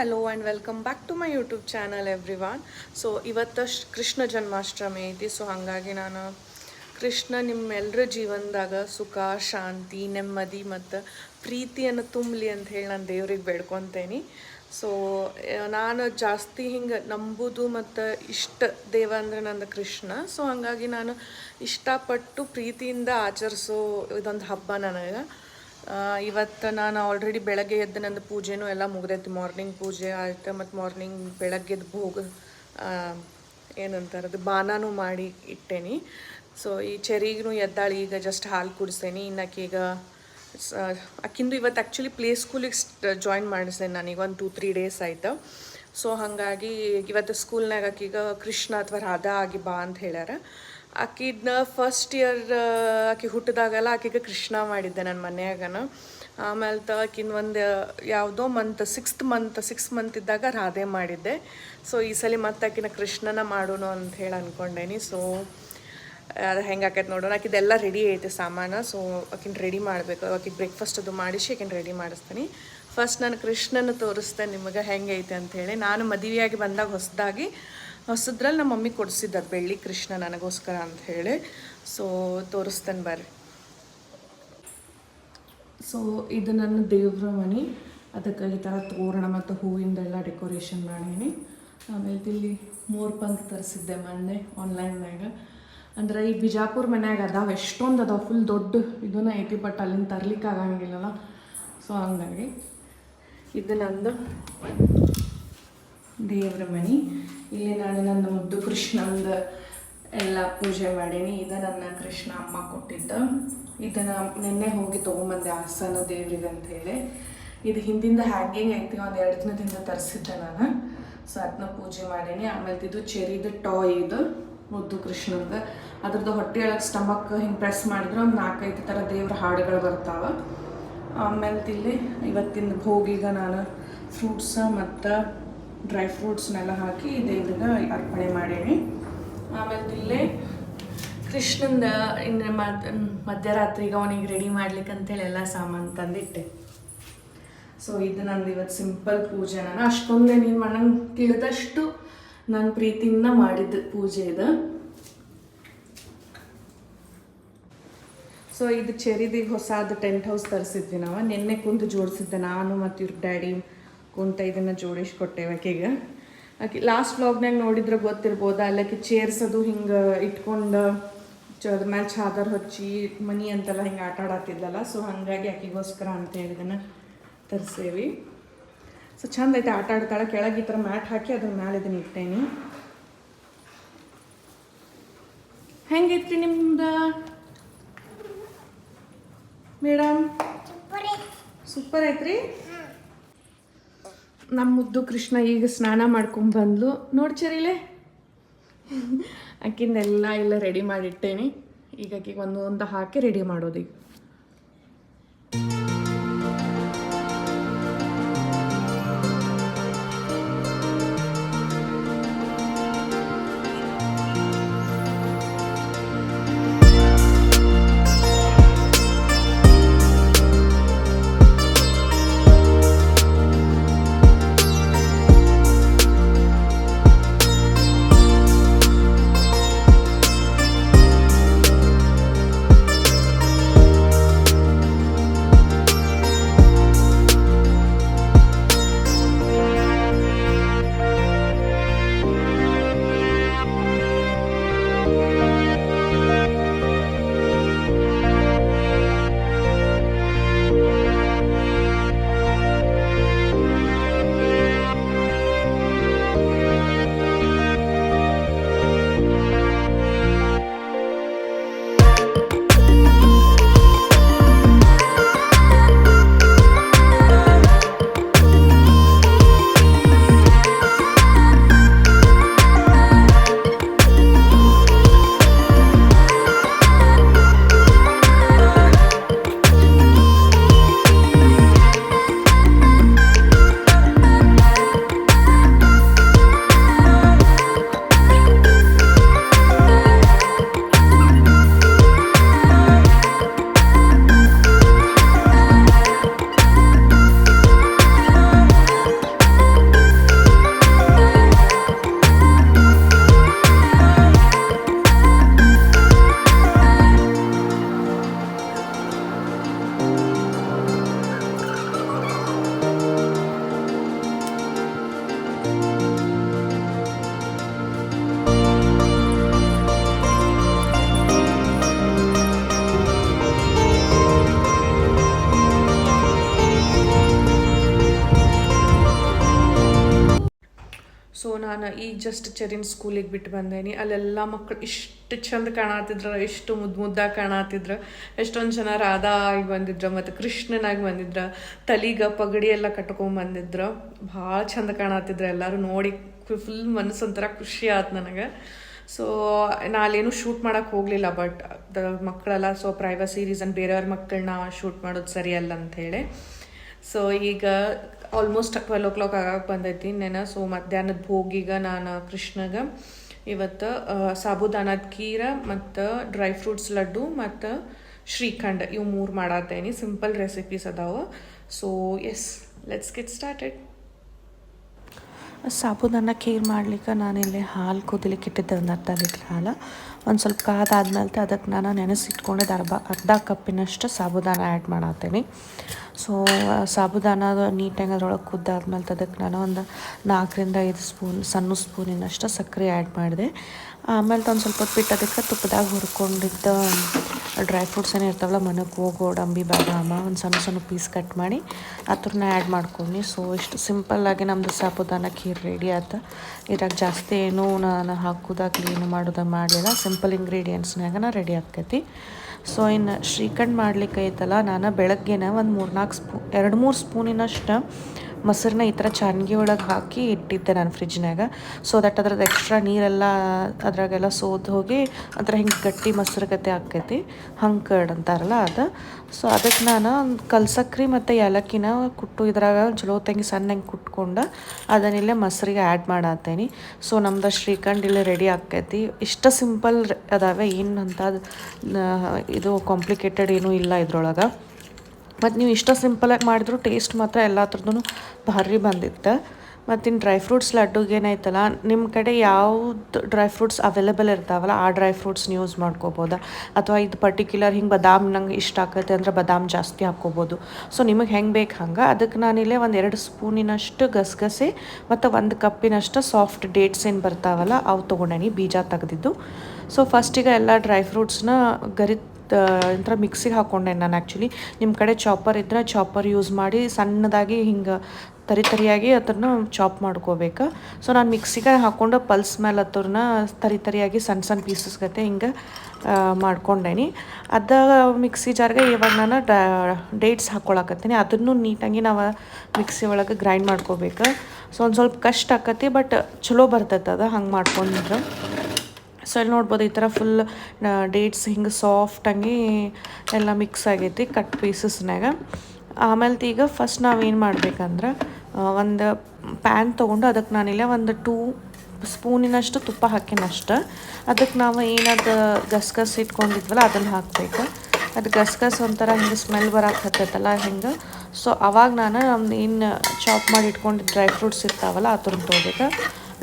Hello and welcome back to my YouTube channel everyone so ಇವತ್ತು ಕೃಷ್ಣ ಜನ್ಮಾಷ್ಟಮಿ ಐತಿ so ಹಾಗಾಗಿ ನಾನು ಕೃಷ್ಣ ನಿಮ್ಮೆಲ್ಲರ ಜೀವನದಾಗ ಸುಖ, ಶಾಂತಿ, ನೆಮ್ಮದಿ ಮತ್ತು ಪ್ರೀತಿಯನ್ನು ತುಂಬಲಿ ಅಂತ ಹೇಳಿ ನಾನು ದೇವ್ರಿಗೆ ಬೇಡ್ಕೊತೇನೆ. ಸೊ ನಾನು ಜಾಸ್ತಿ ಹಿಂಗೆ ನಂಬುದು ಮತ್ತು ಇಷ್ಟ ದೇವ ಅಂದರೆ ನಂದು ಕೃಷ್ಣ. ಸೊ ಹಾಗಾಗಿ ನಾನು ಇಷ್ಟಪಟ್ಟು ಪ್ರೀತಿಯಿಂದ ಆಚರಿಸೋ ಇದೊಂದು ಹಬ್ಬ ನನಗೆ. ಇವತ್ತು ನಾನು ಆಲ್ರೆಡಿ ಬೆಳಗ್ಗೆ ಎದ್ದು ನಂದು ಪೂಜೆನೂ ಎಲ್ಲ ಮುಗ್ದೈತಿ. ಮಾರ್ನಿಂಗ್ ಪೂಜೆ ಆಯ್ತು ಮತ್ತು ಮಾರ್ನಿಂಗ್ ಬೆಳಗ್ಗೆದ್ದು ಭೋಗ ಆ, ಏನಂತಾರೆ ಅದು ಬಾನಾನು ಮಾಡಿ ಇಟ್ಟೇನಿ. ಸೊ ಈ ಚೆರಿಗೂ ಎದ್ದಾಳಿ ಈಗ ಜಸ್ಟ್ ಹಾಲು ಕುಡಿಸ್ತೇನೆ ಇನ್ನು ಆಕೀಗ ಸ ಆಕಿಂದು ಇವತ್ತು ಆ್ಯಕ್ಚುಲಿ ಪ್ಲೇ ಸ್ಕೂಲಿಗೆ ಜಾಯಿನ್ ಮಾಡಿಸ್ತೇನೆ ನನಗೆ ಒಂದು ಟೂ ತ್ರೀ ಡೇಸ್ ಆಯ್ತು. ಸೊ ಹಾಗಾಗಿ ಇವತ್ತು ಸ್ಕೂಲ್ನಾಗ ಆಕೀಗ ಕೃಷ್ಣ ಅಥವಾ ರಾಧಾ ಆಗಿ ಬಾ ಅಂತ ಹೇಳ್ಯಾರ. ಆಕಿನ ಫಸ್ಟ್ ಇಯರ್ ಆಕೆ ಹುಟ್ಟಿದಾಗೆಲ್ಲ ಆಕೆಗೆ ಕೃಷ್ಣ ಮಾಡಿದ್ದೆ ನನ್ನ ಮನೆಯಾಗನ. ಆಮೇಲೆ ತ ಆಕಿನ ಒಂದು, ಯಾವುದೋ month sixth month six month ಇದ್ದಾಗ ರಾಧೆ ಮಾಡಿದ್ದೆ. ಸೊ ಈ ಸಲ ಮತ್ತೆ ಆಕಿನ ಕೃಷ್ಣನ ಮಾಡೋಣ ಅಂತ ಹೇಳಿ ಅಂದ್ಕೊಂಡೇನಿ ಸೊ ಅದು ಹೆಂಗೆ ಆಕೈತೆ ನೋಡೋಣ. ಆಕಿದೆಲ್ಲ ರೆಡಿ ಐತೆ ಸಾಮಾನು. ಸೊ ಆಕಿನ ರೆಡಿ ಮಾಡಬೇಕು. ಆಕಿಗೆ ಬ್ರೇಕ್ಫಾಸ್ಟ್ ಅದು ಮಾಡಿಸಿ ಆಕಿನ ರೆಡಿ ಮಾಡಿಸ್ತೀನಿ. ಫಸ್ಟ್ ನಾನು ಕೃಷ್ಣನ ತೋರಿಸ್ತೇನೆ ನಿಮಗೆ ಹೆಂಗೈತೆ ಅಂಥೇಳಿ ನಾನು ಮದುವೆಯಾಗಿ ಬಂದಾಗ ಹೊಸದಾಗಿ ಹೊಸದ್ರಲ್ಲಿ ನಮ್ಮ ಮಮ್ಮಿ ಕೊಡಿಸಿದ್ದು ಬೆಳ್ಳಿ ಕೃಷ್ಣ ನನಗೋಸ್ಕರ ಅಂತ ಹೇಳಿ. ಸೊ ತೋರಿಸ್ತೇನೆ ಬರ್ರಿ. ಸೊ ಇದು ನನ್ನ ದೇವ್ರ ಮನೆ. ಅದಕ್ಕೆ ಈ ಥರ ತೋರಣ ಮತ್ತು ಹೂವಿಂದೆಲ್ಲ ಡೆಕೋರೇಷನ್ ಮಾಡೀನಿ. ಆಮೇಲೆ ಇಲ್ಲಿ ಮೋರ್ ಪಂಕ್ ತರಿಸಿದ್ದೆ ಮೊನ್ನೆ ಆನ್ಲೈನ್ಯಾಗ ಅಂದ್ರೆ ಈ ಬಿಜಾಪುರ ಮನ್ಯಾಗ ಅದಾವ ಎಷ್ಟೊಂದು ಅದಾವ ಫುಲ್ ದೊಡ್ಡ ಇದನ್ನ ಐತಿ ಬಟ್ ಅಲ್ಲಿಂದ ತರ್ಲಿಕ್ಕೆ ಆಗಂಗಿಲ್ಲಲ್ಲ ಸೊ ಹಂಗಾಗಿ. ಇದು ನಂದು. ದೇವ್ರ ಮನೆ ಇಲ್ಲಿ ನಾನು ನನ್ನ ಮುದ್ದು ಕೃಷ್ಣಂದ ಎಲ್ಲ ಪೂಜೆ ಮಾಡೀನಿ. ಇದು ನನ್ನ ಕೃಷ್ಣ ಅಮ್ಮ ಕೊಟ್ಟಿದ್ದ. ಇದನ್ನ ನಿನ್ನೆ ಹೋಗಿ ತೊಗೊಂಬಂದೆ ಆಸನ ದೇವ್ರಿಗೆ ಅಂತ ಹೇಳಿ. ಇದು ಹಿಂದಿಂದ ಹ್ಯಾಂಗಿಂಗ್ ಐತಿ ಒಂದು ಎರಡು ದಿನದಿಂದ ತರಿಸಿದ್ದೆ ನಾನು. ಸೊ ಅದನ್ನ ಪೂಜೆ ಮಾಡೀನಿ. ಆಮೇಲೆ ಇದು ಚೆರಿದು ಟಾಯ್ ಇದು, ಮುದ್ದು ಕೃಷ್ಣಂದ. ಅದ್ರದ್ದು ಹೊಟ್ಟೆ ಒಳಗೆ ಸ್ಟಮಕ್ ಹಿಂಗೆ ಪ್ರೆಸ್ ಮಾಡಿದ್ರೆ ಒಂದು ನಾಲ್ಕೈದು ಥರ ದೇವ್ರ ಹಾಡುಗಳು ಬರ್ತಾವೆ. ಆಮೇಲೆ ಇಲ್ಲಿ ಇವತ್ತಿನ ಭೋಗಿಗ ನಾನು ಫ್ರೂಟ್ಸ ಮತ್ತು ಡ್ರೈ ಫ್ರೂಟ್ಸ್ನೆಲ್ಲ ಹಾಕಿ ದೇವ್ರಿಗೆ ಅರ್ಪಣೆ ಮಾಡೀನಿ. ಆಮೇಲೆ ಇಲ್ಲೇ ಕೃಷ್ಣಂದ ಇನ್ನು ಮಧ್ಯ ಮಧ್ಯರಾತ್ರಿಗೆ ಅವನಿಗೆ ರೆಡಿ ಮಾಡ್ಲಿಕ್ಕೆ ಅಂತೇಳಿ ಎಲ್ಲ ಸಾಮಾನು ತಂದಿಟ್ಟೆ. ಸೊ ಇದು ನಂದು ಇವತ್ತು ಸಿಂಪಲ್ ಪೂಜೆ ನಾನು. ಅಷ್ಟೊಂದೇ ನೀನು ನನಗೆ ತಿಳಿದಷ್ಟು ನನ್ನ ಪ್ರೀತಿಯಿಂದ ಮಾಡಿದ್ದ ಪೂಜೆ ಇದು. ಸೊ ಇದು ಚೆರಿದಿಗೆ ಹೊಸದು ಟೆಂಟ್ ಹೌಸ್ ತರಿಸಿದ್ವಿ ನಾವು. ನಿನ್ನೆ ಕುಂದು ಜೋಡಿಸಿದ್ದೆ ನಾನು ಮತ್ತು ಇವ್ರ ಡ್ಯಾಡಿ. ಕುಂತ ಇದನ್ನು ಜೋಡಿಸಿ ಕೊಟ್ಟೆವು ಆಕೆಗೆ. ಆಕೆ ಲಾಸ್ಟ್ ಬ್ಲಾಗ್ನಾಗ ನೋಡಿದ್ರೆ ಗೊತ್ತಿರ್ಬೋದು ಅಲ್ಲಕ್ಕೆ ಚೇರ್ಸ್ ಅದು ಹಿಂಗೆ ಇಟ್ಕೊಂಡು ಚ ಅದ್ರ ಮೇಲೆ ಚಾದರ್ ಹಚ್ಚಿ ಮನಿ ಅಂತೆಲ್ಲ ಹಿಂಗೆ ಆಟ ಆಡತ್ತಿದ್ದಲ್ಲ ಸೊ ಹಾಗಾಗಿ ಆಕೆಗೋಸ್ಕರ ಅಂತ ಹೇಳಿದನ ತರಿಸೇವಿ. ಸೊ ಚಂದ ಐತೆ ಆಟ ಆಡ್ತಾಳೆ ಕೆಳಗೆ ಈ ಥರ ಮ್ಯಾಟ್ ಹಾಕಿ ಅದ್ರ ಮೇಲೆ ಇದನ್ನ ಇಟ್ಟೇನಿ. ಹೆಂಗೈತ್ರಿ ನಿಮ್ದು? ಮೇಡಮ್ ಸೂಪರ್ ಐತ್ರಿ? ನಮ್ಮ ಮುದ್ದು ಕೃಷ್ಣ ಈಗ ಸ್ನಾನ ಮಾಡ್ಕೊಂಡು ಬಂದ್ಲು. ನೋಡ್ಚರಿಲೆ ಆಕಿಂದೆಲ್ಲ ಎಲ್ಲ ರೆಡಿ ಮಾಡಿಟ್ಟೇನಿ. ಈಗ ಆಕಿಗೆ ಒಂದು ಒಂದು ಹಾಕಿ ರೆಡಿ ಮಾಡೋದು ಈಗ. ಜಸ್ಟ್ ಚರಿನ್ ಸ್ಕೂಲಿಗೆ ಬಿಟ್ಟು ಬಂದೇನಿ. ಅಲ್ಲೆಲ್ಲ ಮಕ್ಕಳು ಇಷ್ಟು ಚಂದ ಕಾಣತ್ತಿದ್ರು ಎಷ್ಟು ಮುದ್ದು ಮುದ್ದಾಗಿ ಕಾಣತ್ತಿದ್ರು ಎಷ್ಟೊಂದು ಜನ ರಾಧಾ ಆಗಿ ಬಂದಿದ್ರು ಮತ್ತು ಕೃಷ್ಣನಾಗಿ ಬಂದಿದ್ರು. ತಲಿಗ ಪಗಡಿ ಎಲ್ಲ ಕಟ್ಕೊಂಡ್ ಬಂದಿದ್ರು. ಭಾಳ ಚಂದ ಕಾಣತ್ತಿದ್ರು ಎಲ್ಲರೂ ನೋಡಿ. ಫುಲ್ ಮನಸ್ಸು ಒಂಥರ ಖುಷಿ ಆಯ್ತು ನನಗೆ. ಸೊ ನಾ ಅಲ್ಲೇನು ಶೂಟ್ ಮಾಡೋಕ್ಕೆ ಹೋಗಲಿಲ್ಲ ಬಟ್ ದ ಮಕ್ಕಳೆಲ್ಲ ಸೊ ಪ್ರೈವಸಿ ರೀಸನ್ ಬೇರೆಯವ್ರ ಮಕ್ಕಳನ್ನ ಶೂಟ್ ಮಾಡೋದು ಸರಿಯಲ್ಲ ಅಂಥೇಳಿ ಸೊ ಈಗ ಆಲ್ಮೋಸ್ಟ್ ಟ್ವೆಲ್ ಓ ಕ್ಲಾಕ್ ಆಗಕ್ಕೆ ಬಂದೈತಿ. ನೆನ ಸೊ ಮಧ್ಯಾಹ್ನದ ಭೋಗಿಗೆ ನಾನು ಕೃಷ್ಣಗ, ಇವತ್ತು ಸಾಬುದಾನದ ಖೀರ ಮತ್ತು ಡ್ರೈ ಫ್ರೂಟ್ಸ್ ಲಡ್ಡು ಮತ್ತು ಶ್ರೀಖಂಡ್ ಇವು ಮೂರು ಮಾಡತ್ತೇನಿ ಸಿಂಪಲ್ ರೆಸಿಪೀಸ್ ಅದಾವ. So yes let's get started sabudana kheer ಮಾಡ್ಲಿಕ್ಕೆ ನಾನಿಲ್ಲಿ ಹಾಲು ಕುದಿಲಿಕ್ಕೆ ಇಟ್ಟಿದ್ದೆ ಒಂದು ಅರ್ಧ ಲೀಟ್ರ್ ಹಾಲು. ಒಂದು ಸ್ವಲ್ಪ ಕಾದಾದ್ಮೇಲೆ ಅದಕ್ಕೆ ನಾನು ನೆನೆಸಿಟ್ಕೊಂಡಿದ್ದು ಅರ್ಧ ಅರ್ಧ ಕಪ್ಪಿನಷ್ಟು ಸಾಬುದಾನ ಆ್ಯಡ್ ಮಾಡತ್ತೀನಿ ಸೊ ಸಾಬುದಾನ ನೀಟಾಗಿ ಅದ್ರೊಳಗೆ ಕುದ್ದಾದ್ಮೇಲೆ ಅದಕ್ಕೆ ನಾನು ಒಂದು ನಾಲ್ಕರಿಂದ ಐದು ಸ್ಪೂನ್, ಸಣ್ಣ ಸ್ಪೂನಿನಷ್ಟು ಸಕ್ಕರೆ ಆ್ಯಡ್ ಮಾಡಿದೆ. ಆಮೇಲೆ ಒಂದು ಸ್ವಲ್ಪ ಹೊತ್ತು ಬಿಟ್ಟು ಅದಕ್ಕೆ ತುಪ್ಪದಾಗ ಹುರ್ಕೊಂಡಿದ್ದ ಡ್ರೈ ಫ್ರೂಟ್ಸ್ ಏನು ಇರ್ತಾವಲ್ಲ ಮನಕ್ಕೋ ಗೋಡಂಬಿ ಬಾದಾಮ ಒಂದು ಸಣ್ಣ ಸಣ್ಣ ಪೀಸ್ ಕಟ್ ಮಾಡಿ ಅದ್ರನ್ನ ಆ್ಯಡ್ ಮಾಡ್ಕೊಂಡು ಸೊ ಇಷ್ಟು ಸಿಂಪಲ್ಲಾಗಿ ನಮ್ಮದು ಸಾಬುದಾನ ಖೀರ್ ರೆಡಿ ಆಯ್ತು. ಇದ್ರಾಗ ಜಾಸ್ತಿ ಏನು ನಾನು ಹಾಕೋದಾಗ ಏನು ಮಾಡೋದಾಗ ಮಾಡಲಿಲ್ಲ. ಸಿಂಪಲ್ ಇಂಗ್ರೀಡಿಯೆಂಟ್ಸ್ನಾಗ ರೆಡಿ ಆಕೈತಿ ಸೊ ಇನ್ನು ಶ್ರೀಖಂಡ್ ಮಾಡ್ಲಿಕ್ಕೆ ಐತಲ್ಲ ನಾನು ಬೆಳಗ್ಗೆನ ಒಂದು ಮೂರು ನಾಲ್ಕು ಸ್ಪೂ, ಎರಡು ಮೂರು ಸ್ಪೂನಿನಷ್ಟು ಮೊಸರನ್ನ ಈ ಥರ ಚಾನ್ಗಿ ಒಳಗೆ ಹಾಕಿ ಇಟ್ಟಿದ್ದೆ ನಾನು ಫ್ರಿಜ್ನಾಗ. ಸೊ ದಟ್ ಅದ್ರದ್ದು ಎಕ್ಸ್ಟ್ರಾ ನೀರೆಲ್ಲ ಅದ್ರಾಗೆಲ್ಲ ಸೋದು ಹೋಗಿ ಅದ್ರ ಹಿಂಗೆ ಗಟ್ಟಿ ಮೊಸರು ಗತೆ ಆಕೈತಿ. ಹಂಗೆ ಕರ್ಡ್ ಅಂತಾರಲ್ಲ ಅದು. ಸೊ ಅದಕ್ಕೆ ನಾನು ಕಲ್ಸಕ್ರಿ ಮತ್ತು ಏಲಕ್ಕಿನ ಕುಟ್ಟು ಇದ್ರಾಗ ಚಲೋ ತಂಗಿ ಹೆಂಗೆ ಕುಟ್ಕೊಂಡು ಅದನ್ನಿಲ್ಲೇ ಮೊಸರಿಗೆ ಆ್ಯಡ್ ಮಾಡತ್ತೇನಿ ಸೊ ನಮ್ದು ಶ್ರೀಖಂಡ್ ಇಲ್ಲೇ ರೆಡಿ ಆಕೈತಿ. ಇಷ್ಟು ಸಿಂಪಲ್ ಅದಾವೆ, ಏನು ಅಂತ ಇದು ಕಾಂಪ್ಲಿಕೇಟೆಡ್ ಏನೂ ಇಲ್ಲ ಇದ್ರೊಳಗೆ. ಮತ್ತು ನೀವು ಇಷ್ಟ ಸಿಂಪಲಾಗಿ ಮಾಡಿದ್ರು ಟೇಸ್ಟ್ ಮಾತ್ರ ಎಲ್ಲ ಥರದ್ದು ಭಾರಿ ಬಂದಿತ್ತು. ಮತ್ತು ಇನ್ನು ಡ್ರೈ ಫ್ರೂಟ್ಸ್ ಲಡ್ಡುಗೆ ಏನಾಯ್ತಲ್ಲ ನಿಮ್ಮ ಕಡೆ ಯಾವ್ದು ಡ್ರೈ ಫ್ರೂಟ್ಸ್ ಅವೈಲೇಬಲ್ ಇರ್ತಾವಲ್ಲ, ಆ ಡ್ರೈ ಫ್ರೂಟ್ಸ್ನ ಯೂಸ್ ಮಾಡ್ಕೋಬೋದಾ? ಅಥವಾ ಇದು ಪರ್ಟಿಕ್ಯುಲರ್ ಹಿಂಗೆ ಬಾದಾಮ್ ನಂಗೆ ಇಷ್ಟ ಆಗುತ್ತೆ ಅಂದ್ರೆ ಬಾದಾಮ್ ಜಾಸ್ತಿ ಹಾಕ್ಕೋಬೋದು. ಸೊ ನಿಮಗೆ ಹೆಂಗೆ ಬೇಕು ಹಂಗೆ? ಅದಕ್ಕೆ ನಾನಿಲ್ಲೇ ಒಂದು ಎರಡು ಸ್ಪೂನಿನಷ್ಟು ಗಸಗಸೆ ಮತ್ತು ಒಂದು ಕಪ್ಪಿನಷ್ಟು ಸಾಫ್ಟ್ ಡೇಟ್ಸ್ ಏನು ಬರ್ತಾವಲ್ಲ, ಅವು ತೊಗೊಂಡೇನಿ, ಬೀಜ ತೆಗೆದಿದ್ದು. ಸೊ ಫಸ್ಟಿಗೆ ಎಲ್ಲ ಡ್ರೈ ಫ್ರೂಟ್ಸ್ನ ಗರಿ ಒಂಥರ ಮಿಕ್ಸಿಗೆ ಹಾಕ್ಕೊಂಡೆ ನಾನು ಆ್ಯಕ್ಚುಲಿ ನಿಮ್ಮ ಕಡೆ ಚಾಪರ್ ಇದ್ದರೆ ಚಾಪರ್ ಯೂಸ್ ಮಾಡಿ ಸಣ್ಣದಾಗಿ ಹಿಂಗೆ ತರಿ ತರಿಯಾಗಿ ಅದನ್ನು ಚಾಪ್ ಮಾಡ್ಕೋಬೇಕು. ಸೊ ನಾನು ಮಿಕ್ಸಿಗೆ ಹಾಕ್ಕೊಂಡು ಪಲ್ಸ್ ಮೇಲೆ ಅದ್ರನ್ನ ತರಿ ತರಿಯಾಗಿ ಸಣ್ಣ ಸಣ್ಣ ಪೀಸಸ್ ಗತೆ ಹಿಂಗೆ ಮಾಡ್ಕೊಂಡೇನಿ. ಅದ ಮಿಕ್ಸಿ ಜಾರ್ಗೆ ಇವಾಗ ನಾನು ಡೇಟ್ಸ್ ಹಾಕ್ಕೊಳಕತ್ತೀನಿ ಅದನ್ನು ನೀಟಾಗಿ ನಾವು ಮಿಕ್ಸಿ ಒಳಗೆ ಗ್ರೈಂಡ್ ಮಾಡ್ಕೋಬೇಕು. ಸೊ ಒಂದು ಸ್ವಲ್ಪ ಕಷ್ಟ ಆಕತಿ ಬಟ್ ಚಲೋ ಬರ್ತೈತೆ ಅದು, ಹಂಗೆ ಮಾಡ್ಕೊಂಡಿದ್ರೆ ಸೊ ಇಲ್ಲಿ ನೋಡ್ಬೋದು ಈ ಥರ ಫುಲ್ ಡೇಟ್ಸ್ ಹಿಂಗೆ ಸಾಫ್ಟಾಗಿ ಎಲ್ಲ ಮಿಕ್ಸ್ ಆಗೈತಿ ಕಟ್ ಪೀಸಸ್ನಾಗ ಆಮೇಲೆ ಈಗ ಫಸ್ಟ್ ನಾವೇನು ಮಾಡ್ಬೇಕಂದ್ರೆ ಒಂದು ಪ್ಯಾನ್ ತೊಗೊಂಡು ಅದಕ್ಕೆ ನಾನಿಲ್ಲ ಒಂದು ಟೂ ಸ್ಪೂನಿನಷ್ಟು ತುಪ್ಪ ಹಾಕಿನಷ್ಟು ಅದಕ್ಕೆ ನಾವು ಏನದು ಗಸಗಸೆ ಇಟ್ಕೊಂಡಿದ್ವಲ್ಲ ಅದನ್ನು ಹಾಕ್ಬೇಕು. ಅದು ಗಸಗಸೆ ಒಂಥರ ಹಿಂಗೆ ಸ್ಮೆಲ್ ಬರಕ್ಕೆ ಹತ್ತೈತಲ್ಲ ಹಿಂಗೆ. ಸೊ ಅವಾಗ ನಾನು ಏನು ಚಾಪ್ ಮಾಡಿ ಇಟ್ಕೊಂಡು ಡ್ರೈ ಫ್ರೂಟ್ಸ್ ಇರ್ತಾವಲ್ಲ ಆ ತೊಗೋಬೇಕು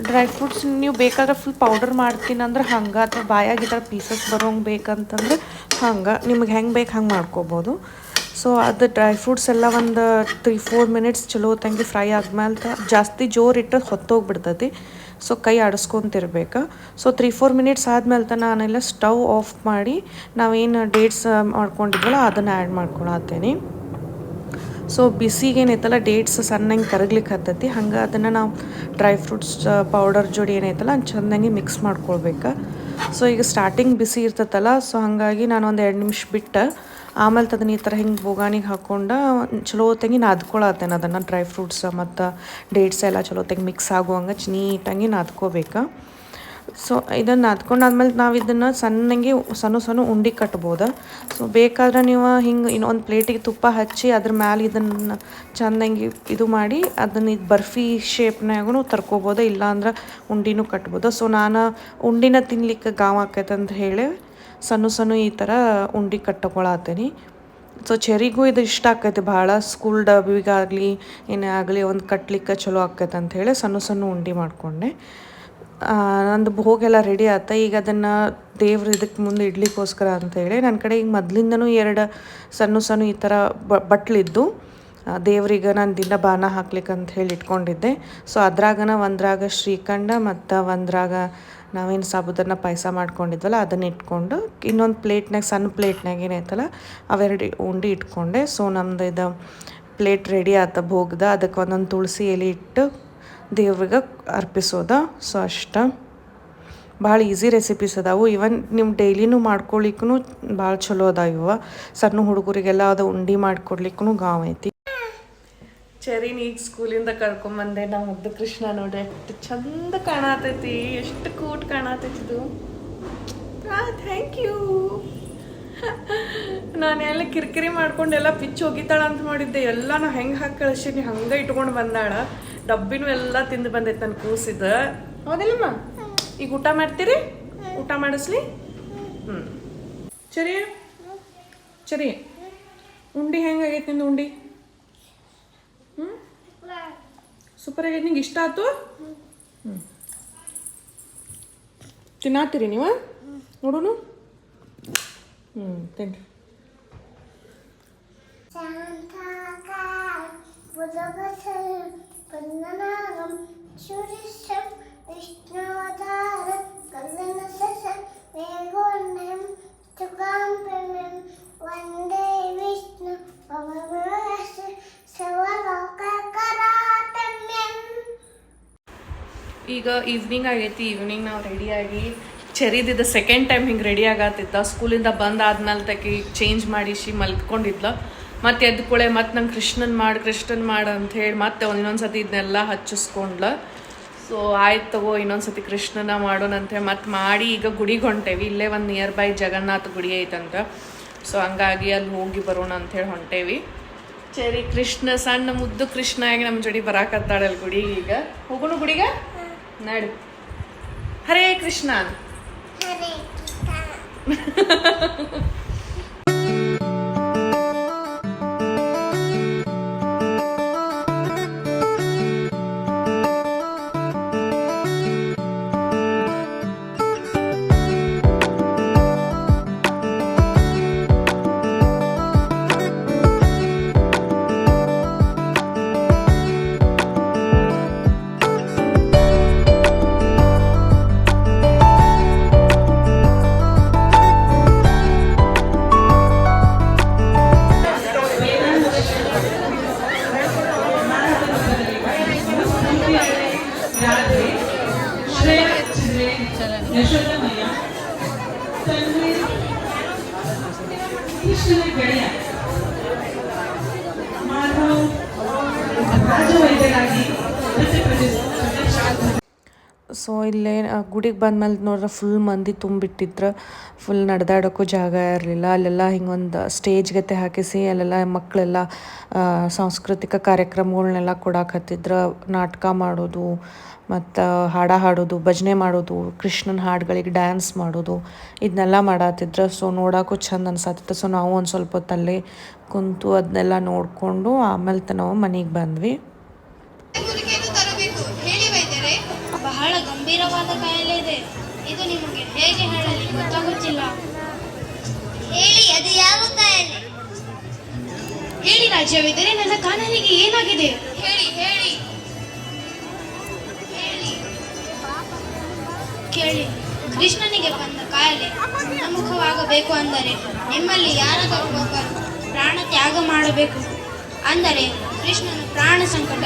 ಡ್ರೈ ಫ್ರೂಟ್ಸ್ ನೀವು ಬೇಕಾದ್ರೆ ಫುಲ್ ಪೌಡರ್ ಮಾಡ್ತೀನಿ ಅಂದ್ರೆ ಹಂಗೆ ಅಥವಾ ಬಾಯಾಗಿ ಈ ಥರ ಪೀಸಸ್ ಬರೋಂಗೆ ಬೇಕಂತಂದ್ರೆ ಹಂಗೆ. ನಿಮ್ಗೆ ಹೆಂಗೆ ಬೇಕು ಹಂಗೆ ಮಾಡ್ಕೋಬೋದು. ಸೊ ಅದು ಡ್ರೈ ಫ್ರೂಟ್ಸ್ ಎಲ್ಲ ಒಂದು ತ್ರೀ ಫೋರ್ ಮಿನಿಟ್ಸ್ ಚಲೋ ತಂಗಿ ಫ್ರೈ ಆದ್ಮೇಲೆ ಜಾಸ್ತಿ ಜೋರು ಇಟ್ಟು ಹೊತ್ತೋಗ್ಬಿಡ್ತೈತಿ. ಸೊ ಕೈ ಆಡಿಸ್ಕೊಂತಿರ್ಬೇಕು. ಸೊ ತ್ರೀ ಫೋರ್ ಮಿನಿಟ್ಸ್ ಆದ್ಮೇಲೆ ನಾನೆಲ್ಲ ಸ್ಟವ್ ಆಫ್ ಮಾಡಿ ನಾವೇನು ಡೇಟ್ಸ್ ಮಾಡ್ಕೊಂಡಿದ್ವಲ್ಲ ಅದನ್ನು ಆ್ಯಡ್ ಮಾಡ್ಕೊಳತ್ತೇನೆ. ಸೊ ಬಿಸಿಗೆ ಏನೈತಲ್ಲ ಡೇಟ್ಸ್ ಸಣ್ಣಂಗೆ ಕರಗ್ಲಿಕ್ಕೆ ಹತ್ತೈತಿ. ಹಂಗೆ ಅದನ್ನು ನಾವು ಡ್ರೈ ಫ್ರೂಟ್ಸ್ ಪೌಡರ್ ಜೋಡಿ ಏನೈತಲ್ಲ ಚೆನ್ನಾಗಿ ಮಿಕ್ಸ್ ಮಾಡ್ಕೊಳ್ಬೇಕು. ಸೊ ಈಗ ಸ್ಟಾರ್ಟಿಂಗ್ ಬಿಸಿ ಇರ್ತೈತಲ್ಲ ಸೊ ಹಾಗಾಗಿ ನಾನು ಒಂದು ಎರಡು ನಿಮಿಷ ಬಿಟ್ಟು, ಆಮೇಲೆ ಅದನ್ನ ಈ ಥರ ಹಿಂಗೆ ಬೋಗಾನಿಗೆ ಹಾಕ್ಕೊಂಡು ಚಲೋ ತಂಗಿ ನಾದ್ಕೊಳತ್ತೇನೆ ಅದನ್ನು ಡ್ರೈ ಫ್ರೂಟ್ಸ್ ಮತ್ತು ಡೇಟ್ಸ್ ಎಲ್ಲ ಚಲೋ ತಂಗಿ ಮಿಕ್ಸ್ ಆಗುವಂಗೆ ನೀಟಾಗಿ ನಾದ್ಕೋಬೇಕು. ಸೊ ಇದನ್ನು ಹತ್ಕೊಂಡಾದ್ಮೇಲೆ ನಾವು ಇದನ್ನು ಸಣ್ಣಗೆ ಸಣ್ಣ ಸಣ್ಣ ಉಂಡೆ ಕಟ್ಬೋದು. ಸೊ ಬೇಕಾದ್ರೆ ನೀವು ಹಿಂಗೆ ಇನ್ನೊಂದು ಪ್ಲೇಟಿಗೆ ತುಪ್ಪ ಹಚ್ಚಿ ಅದ್ರ ಮ್ಯಾಲೆ ಇದನ್ನು ಚೆಂದಂಗೆ ಇದು ಮಾಡಿ ಅದನ್ನು ಇದು ಬರ್ಫಿ ಶೇಪ್ನಾಗೂ ತರ್ಕೋಬೋದು, ಇಲ್ಲಾಂದ್ರೆ ಉಂಡಿನೂ ಕಟ್ಬೋದು. ಸೊ ನಾನು ಉಂಡಿನ ತಿನ್ಲಿಕ್ಕೆ ಗಾವ್ ಅಂತ ಹೇಳಿ ಸಣ್ಣ ಸಣ್ಣ ಈ ಥರ ಉಂಡೆ ಕಟ್ಟಕೊಳತ್ತೀನಿ ಸೊ ಚೆರಿಗೂ ಇದು ಇಷ್ಟ ಆಕೈತಿ, ಭಾಳ ಸ್ಕೂಲ್ ಡಬ್ಬಿಗಾಗಲಿ, ಏನೇ ಆಗಲಿ ಒಂದು ಕಟ್ಲಿಕ್ಕೆ ಚಲೋ ಆಕೈತೆ ಅಂತ ಹೇಳಿ ಸಣ್ಣ ಸಣ್ಣ ಉಂಡೆ ಮಾಡಿಕೊಂಡೆ. ನಂದು ಭೋಗೆಲ್ಲ ರೆಡಿ ಆತ. ಈಗ ಅದನ್ನು ದೇವ್ರ ಇದಕ್ಕೆ ಮುಂದೆ ಇಡ್ಲಿಕ್ಕೋಸ್ಕರ ಅಂತ ಹೇಳಿ ನನ್ನ ಕಡೆ ಈಗ ಮೊದಲಿಂದನೂ ಎರಡು ಸಣ್ಣ ಸಣ್ಣ ಈ ಥರ ಬಟ್ಲಿದ್ದು. ದೇವ್ರಿಗೆ ನಾನು ದಿನ ಬಾನ ಹಾಕ್ಲಿಕ್ಕೆ ಅಂತ ಹೇಳಿ ಇಟ್ಕೊಂಡಿದ್ದೆ. ಸೊ ಅದ್ರಾಗನ ಒಂದ್ರಾಗ ಶ್ರೀಖಂಡ ಮತ್ತು ಒಂದ್ರಾಗ ನಾವೇನು ಸಾಬುದನ್ನ ಪಾಯಸ ಮಾಡ್ಕೊಂಡಿದ್ವಲ್ಲ, ಅದನ್ನ ಇಟ್ಕೊಂಡು ಇನ್ನೊಂದು ಪ್ಲೇಟ್ನಾಗ ಸಣ್ಣ ಪ್ಲೇಟ್ನಾಗ ಏನೈತಲ್ಲ, ಅವೆರಡು ಉಂಡೆ ಇಟ್ಕೊಂಡೆ. ಸೊ ನಮ್ದು ಇದು ಪ್ಲೇಟ್ ರೆಡಿ ಆತ ಭೋಗ್ದ. ಅದಕ್ಕೆ ಒಂದೊಂದು ತುಳಸಿ ಎಲೆ ಇಟ್ಟು ದೇವ್ರಿಗೆ ಅರ್ಪಿಸೋದ. ಸೊ, ಅಷ್ಟ. ಭಾಳ ಈಸಿ ರೆಸಿಪೀಸ್ ಅದಾವು. ಇವನ್ ನಿಮ್ಮ ಡೈಲಿನೂ ಮಾಡ್ಕೊಳ್ಲಿಕ್ಕೂ ಭಾಳ ಚಲೋ ಅದ ಇವ. ಸಣ್ಣ ಹುಡುಗರಿಗೆಲ್ಲ ಅದು ಉಂಡಿ ಮಾಡ್ಕೊಡ್ಲಿಕ್ಕೂ ಗಾವ್ ಐತಿ. ಚೆರಿನ ಈಗ ಸ್ಕೂಲಿಂದ ಕರ್ಕೊಂಬಂದೆ. ನಮ್ಮ ಮುದ್ದು ಕೃಷ್ಣ ನೋಡಿ. ಎಷ್ಟು ಚಂದ ಕಾಣತೈತಿ. ಎಷ್ಟು ಕೂಟ್ ಕಾಣತೈತಿ ಇದು. ಥ್ಯಾಂಕ್ ಯು ನಾನು ಎಲ್ಲ ಕಿರಿಕಿರಿ ಮಾಡ್ಕೊಂಡು ಎಲ್ಲ ಪಿಚ್ ಹೋಗಿತ್ತಾಳ ಅಂತ ಮಾಡಿದ್ದೆ ಎಲ್ಲ ನಾ ಹೆಂಗೆ ಹಾಕಿ ಕಳಿಸಿನಿ ಹಂಗೆ ಇಟ್ಕೊಂಡು ಬಂದಾಳ. ಡಬ್ಬಿನೂ ಎಲ್ಲ ತಿಂದು ಬಂದೈತೆ ನನ್ನ ಕೂಸಿದ. ಹೌದಿಲ್ಲಮ್ಮ ಈಗ ಊಟ ಮಾಡ್ತೀರಿ? ಊಟ ಮಾಡಿಸ್ಲಿ? ಹ್ಞೂ ಚರಿ? ಚರಿ. ಉಂಡಿ ಹೆಂಗಾಗೈತೆ ನಿಂದು ಉಂಡಿ? ಹ್ಞೂ ಸೂಪರ್ ಆಗೈತೆ. ನಿಂಗೆ ಇಷ್ಟ ಆಯ್ತು? ಹ್ಞೂ ತಿನ್ನಾತೀರಿ ನೀವು? ನೋಡು ಹ್ಞೂ ತಿನ್ರಿ. Santa கண்ணனாகம் சுரிஷம் விஷ்ணுவதார கண்ணனசம் வேகோன்னம் சுகாம்பமம் வந்தே விஷ்ணு பவமஸ் ಸವಲೋಕರಾತಮ್ಯಂ ಈಗ ಈವ್ನಿಂಗ್ ಆಗೈತಿ ಈವ್ನಿಂಗ್ ನಾವು ರೆಡಿಯಾಗಿ ಚೆರಿದಿದ್ದ ಸೆಕೆಂಡ್ ಟೈಮ್ ಹಿಂಗೆ ರೆಡಿ ಆಗತ್ತಿದ್ದ ಸ್ಕೂಲಿಂದ ಬಂದಾದ್ಮೇಲೆ ತಗಿ ಚೇಂಜ್ ಮಾಡಿಸಿ ಮಲ್ಕೊಂಡಿದ್ಲ ಮತ್ತೆ ಎದ್ದ ಕೂಳೆ ಮತ್ತೆ ನಂಗೆ ಕೃಷ್ಣನ್ ಮಾಡಿ ಕೃಷ್ಣನ್ ಮಾಡು ಅಂತ ಹೇಳಿ ಮತ್ತೆ ಒಂದು ಇನ್ನೊಂದ್ಸತಿ ಇದನ್ನೆಲ್ಲ ಹಚ್ಚಿಸ್ಕೊಂಡ್ಲ. ಸೊ ಆಯ್ತು ತಗೋ ಇನ್ನೊಂದ್ಸತಿ ಕೃಷ್ಣನ ಮಾಡೋಣ ಅಂತ ಹೇಳಿ ಮತ್ತೆ ಮಾಡಿ ಈಗ ಗುಡಿಗೆ ಹೊಂಟೇವಿ. ಇಲ್ಲೇ ಒಂದು ನಿಯರ್ ಬೈ ಜಗನ್ನಾಥ ಗುಡಿ ಐತಂತ. ಸೊ ಹಂಗಾಗಿ ಅಲ್ಲಿ ಹೋಗಿ ಬರೋಣ ಅಂತ ಹೇಳಿ ಹೊಂಟೇವಿ. ಸರಿ. ಕೃಷ್ಣ ಸಣ್ಣ ಮುದ್ದು ಕೃಷ್ಣ ಆಗಿ ನಮ್ಮ ಜೋಡಿ ಬರಾಕತ್ತಾಳಲ್ ಗುಡಿಗೆ ಈಗ. ಹೋಗೋಣ ಗುಡಿಗೆ? ನಡಿ. ಹರೇ ಕೃಷ್ಣ. ಸೊ ಇಲ್ಲೇ ಗುಡಿಗೆ ಬಂದ್ಮೇಲೆ ನೋಡಿದ್ರೆ ಫುಲ್ ಮಂದಿ ತುಂಬಿಟ್ಟಿದ್ರು ಫುಲ್ ನಡೆದಾಡೋಕ್ಕೂ ಜಾಗ ಇರಲಿಲ್ಲ. ಅಲ್ಲೆಲ್ಲ ಹಿಂಗೊಂದು ಸ್ಟೇಜ್ ಗತೆ ಹಾಕಿಸಿ, ಅಲ್ಲೆಲ್ಲ ಮಕ್ಕಳೆಲ್ಲ ಸಾಂಸ್ಕೃತಿಕ ಕಾರ್ಯಕ್ರಮಗಳನ್ನೆಲ್ಲ ಕೊಡಕ್ಕೆ ಹತ್ತಿದ್ರು, ನಾಟಕ ಮಾಡೋದು ಮತ್ತು ಹಾಡ ಹಾಡೋದು, ಭಜನೆ ಮಾಡೋದು, ಕೃಷ್ಣನ ಹಾಡುಗಳಿಗೆ ಡ್ಯಾನ್ಸ್ ಮಾಡೋದು ಇದನ್ನೆಲ್ಲ ಮಾಡತ್ತಿದ್ರು ಸೊ ನೋಡೋಕ್ಕೂ ಚಂದ ಅನ್ಸತ್ತಿತ್ತು ಸೊ ನಾವು ಒಂದು ಸ್ವಲ್ಪ ಹೊತ್ತು ಅಲ್ಲೇ ಕುಂತು ಅದನ್ನೆಲ್ಲ ನೋಡಿಕೊಂಡು ಆಮೇಲೆ ನಾವು ಮನೆಗೆ ಬಂದ್ವಿ. ಬಹಳ ಗಂಭೀರವಾದ ಕಾಯಿಲೆ ಇದೆ. ಇದು ನಿಮಗೆ ಹೇಗೆ ಹೇಳಲಿ? ಗೊತ್ತಾಗುತ್ತಿಲ್ಲ. ಹೇಳಿ, ಅದು ಯಾವ ಕಾಯಿಲೆ? ಹೇಳಿ ರಾಜ್ಯವಿದ್ದರೆ ನನ್ನ ಕಾನನಿಗೆ ಏನಾಗಿದೆ? ಕೇಳಿ. ಕೃಷ್ಣನಿಗೆ ಬಂದ ಕಾಯಿಲೆ ಗುಣಮುಖವಾಗಬೇಕು ಅಂದರೆ ನಿಮ್ಮಲ್ಲಿ ಯಾರಾದರೂ ಒಬ್ಬರು ಪ್ರಾಣ ತ್ಯಾಗ ಮಾಡಬೇಕು ಅಂದರೆ ಕೃಷ್ಣನ ಪ್ರಾಣ ಸಂಕಟ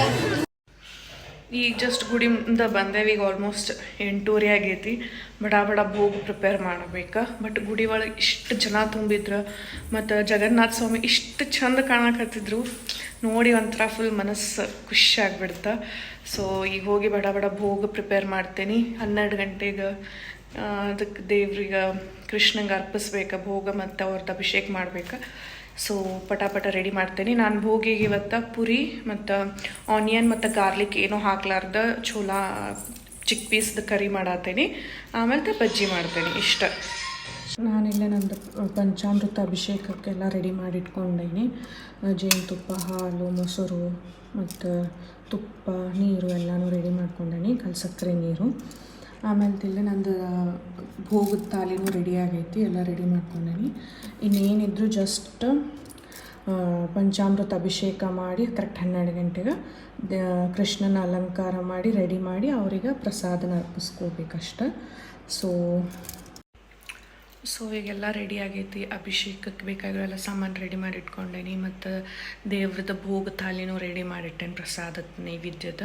ಈಗ ಜಸ್ಟ್ ಗುಡಿಯಿಂದ ಬಂದೇವಿ, ಈಗ ಆಲ್ಮೋಸ್ಟ್ ಎಂಟೂರಿ ಆಗೈತಿ. ಬಡ ಬಡ ಭೋಗ ಪ್ರಿಪೇರ್ ಮಾಡಬೇಕು. ಬಟ್ ಗುಡಿ ಒಳಗೆ ಇಷ್ಟು ಜನ ತುಂಬಿದ್ರು, ಮತ್ತು ಜಗನ್ನಾಥ ಸ್ವಾಮಿ ಇಷ್ಟು ಚಂದ ಕಾಣಕತ್ತಿದ್ರು. ನೋಡಿ ಒಂಥರ ಫುಲ್ ಮನಸ್ಸು ಖುಷಿ ಆಗಿಬಿಡ್ತ. ಸೊ ಈಗ ಹೋಗಿ ಬಡ ಬಡ, ಭೋಗ ಪ್ರಿಪೇರ್ ಮಾಡ್ತೇನೆ. ಹನ್ನೆರಡು ಗಂಟೆಗೆ ಅದಕ್ಕೆ ದೇವ್ರಿಗೆ ಕೃಷ್ಣಂಗೆ ಅರ್ಪಿಸ್ಬೇಕು, ಭೋಗ ಮತ್ತು ಅವ್ರದ್ದು ಅಭಿಷೇಕ ಮಾಡ್ಬೇಕು. ಸೊ ಪಟ ಪಟ ರೆಡಿ ಮಾಡ್ತೇನೆ. ನಾನು ಭೋಗಿಗೆ ಇವತ್ತು ಪುರಿ ಮತ್ತು ಆನಿಯನ್ ಮತ್ತು ಗಾರ್ಲಿಕ್ ಏನೂ ಹಾಕ್ಲಾರ್ದ ಚೋಲಾ ಚಿಕ್ಕ ಪೀಸ್ದು ಕರಿ ಮಾಡತ್ತೀನಿ ಆಮೇಲೆ ಬಜ್ಜಿ ಮಾಡ್ತೇನೆ, ಇಷ್ಟ. ನಾನಿಲ್ಲೇ ನಂದು ಪಂಚಾಮೃತ ಅಭಿಷೇಕಕ್ಕೆಲ್ಲ ರೆಡಿ ಮಾಡಿ ಇಟ್ಕೊಂಡೇನಿ ಜೇನುತುಪ್ಪ ಹಾಲು, ಮೊಸರು ಮತ್ತು ತುಪ್ಪ, ನೀರು ಎಲ್ಲನೂ ರೆಡಿ ಮಾಡ್ಕೊಂಡೇನಿ, ಕಲ್ ಸಕ್ಕರೆ ನೀರು. ಆಮೇಲೆ ತಿಲ್ಲಿ ನಂದು ಭೋಗದ ತಾಲಿನೂ ರೆಡಿ ಆಗೈತಿ, ಎಲ್ಲ ರೆಡಿ ಮಾಡ್ಕೊಂಡೇನಿ. ಇನ್ನೇನಿದ್ರು ಜಸ್ಟ್ ಪಂಚಾಮೃತ ಅಭಿಷೇಕ ಮಾಡಿ ಕರೆಕ್ಟ್ ಹನ್ನೆರಡು ಗಂಟೆಗೆ ಕೃಷ್ಣನ ಅಲಂಕಾರ ಮಾಡಿ ರೆಡಿ ಮಾಡಿ, ಅವರಿಗೆ ಪ್ರಸಾದನ ಅರ್ಪಿಸ್ಕೋಬೇಕಷ್ಟೆ. ಸೊ ಸೊ ಈಗೆಲ್ಲ ರೆಡಿ ಆಗೈತಿ. ಅಭಿಷೇಕಕ್ಕೆ ಬೇಕಾಗಿರೋ ಎಲ್ಲ ಸಾಮಾನು ರೆಡಿ ಮಾಡಿ ಇಟ್ಕೊಂಡೇನಿ ಮತ್ತು ದೇವ್ರದ ಭೋಗ ತಾಲಿನೂ ರೆಡಿ ಮಾಡಿಟ್ಟೇನೆ ಪ್ರಸಾದದ ನೈವೇದ್ಯದ.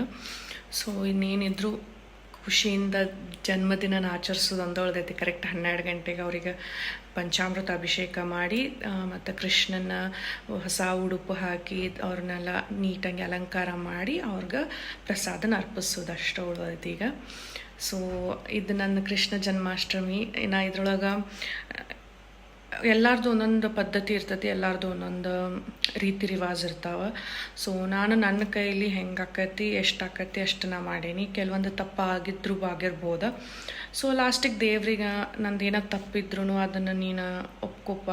ಸೊ ಇನ್ನೇನಿದ್ರು ಖುಷಿಯಿಂದ ಜನ್ಮದಿನ ಆಚರಿಸೋದು ಅಂದೊಳ್ದೈತಿ ಕರೆಕ್ಟ್ ಹನ್ನೆರಡು ಗಂಟೆಗೆ ಅವರಿಗೆ ಪಂಚಾಮೃತ ಅಭಿಷೇಕ ಮಾಡಿ ಮತ್ತು ಕೃಷ್ಣನ ಹೊಸ ಉಡುಪು ಹಾಕಿ ಅವ್ರನ್ನೆಲ್ಲ ನೀಟಾಗಿ ಅಲಂಕಾರ ಮಾಡಿ ಅವ್ರಿಗೆ ಪ್ರಸಾದನ ಅರ್ಪಿಸೋದು ಅಷ್ಟೇ ಉಳ್ದೈತಿ ಈಗ. ಸೊ ಇದು ನನ್ನ ಕೃಷ್ಣ ಜನ್ಮಾಷ್ಟಮಿ. ನಾ ಇದ್ರೊಳಗೆ, ಎಲ್ಲಾರ್ದು ಒಂದೊಂದು ಪದ್ಧತಿ ಇರ್ತೈತಿ, ಎಲ್ಲಾರ್ದು ಒಂದೊಂದು ರೀತಿ ರಿವಾಜ್ ಇರ್ತಾವೆ. ಸೊ ನಾನು ನನ್ನ ಕೈಯಲ್ಲಿ ಹೆಂಗೆ ಆಕೈತಿ, ಎಷ್ಟು ಆಕೈತಿ ಅಷ್ಟು ನಾ ಮಾಡೀನಿ. ಕೆಲವೊಂದು ತಪ್ಪ ಆಗಿದ್ರು ಆಗಿರ್ಬೋದು ಸೊ ಲಾಸ್ಟಿಗೆ ದೇವ್ರಿಗೆ ನಂದು ಏನೋ ತಪ್ಪಿದ್ರು ಅದನ್ನು ನೀನು ಒಪ್ಕೊಪ್ಪ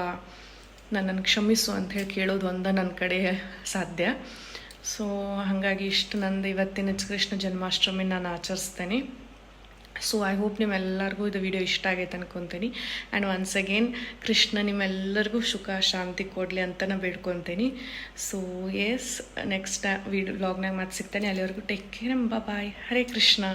ನನ್ನನ್ನು ಕ್ಷಮಿಸು ಅಂತ ಹೇಳಿ ಕೇಳೋದು ಒಂದ ನನ್ನ ಕಡೆ ಸಾಧ್ಯ. ಸೊ ಹಾಗಾಗಿ ಇಷ್ಟು ನಂದು ಇವತ್ತಿನ ಕೃಷ್ಣ ಜನ್ಮಾಷ್ಟಮಿ ನಾನು ಆಚರಿಸ್ತೇನೆ. ಸೊ ಐ ಹೋಪ್ ನಿಮ್ಮೆಲ್ಲರಿಗೂ ಇದು ವಿಡಿಯೋ ಇಷ್ಟ ಆಗೈತೆ ಅನ್ಕೊತೀನಿ. ಆ್ಯಂಡ್ ಒನ್ಸ್ ಅಗೇನ್ ಕೃಷ್ಣ ನಿಮ್ಮೆಲ್ಲರಿಗೂ ಸುಖ, ಶಾಂತಿ ಕೊಡಲಿ ಅಂತ ನಾನು ಬೇಡ್ಕೊತೀನಿ. ಸೊ ಎಸ್ ನೆಕ್ಸ್ಟ್ ವಿಡಿಯೋ ವ್ಲಾಗ್ನಾಗ ಮತ್ತೆ ಸಿಗ್ತಾನೆ. ಅಲ್ಲಿವರೆಗೂ take care bye Hare Krishna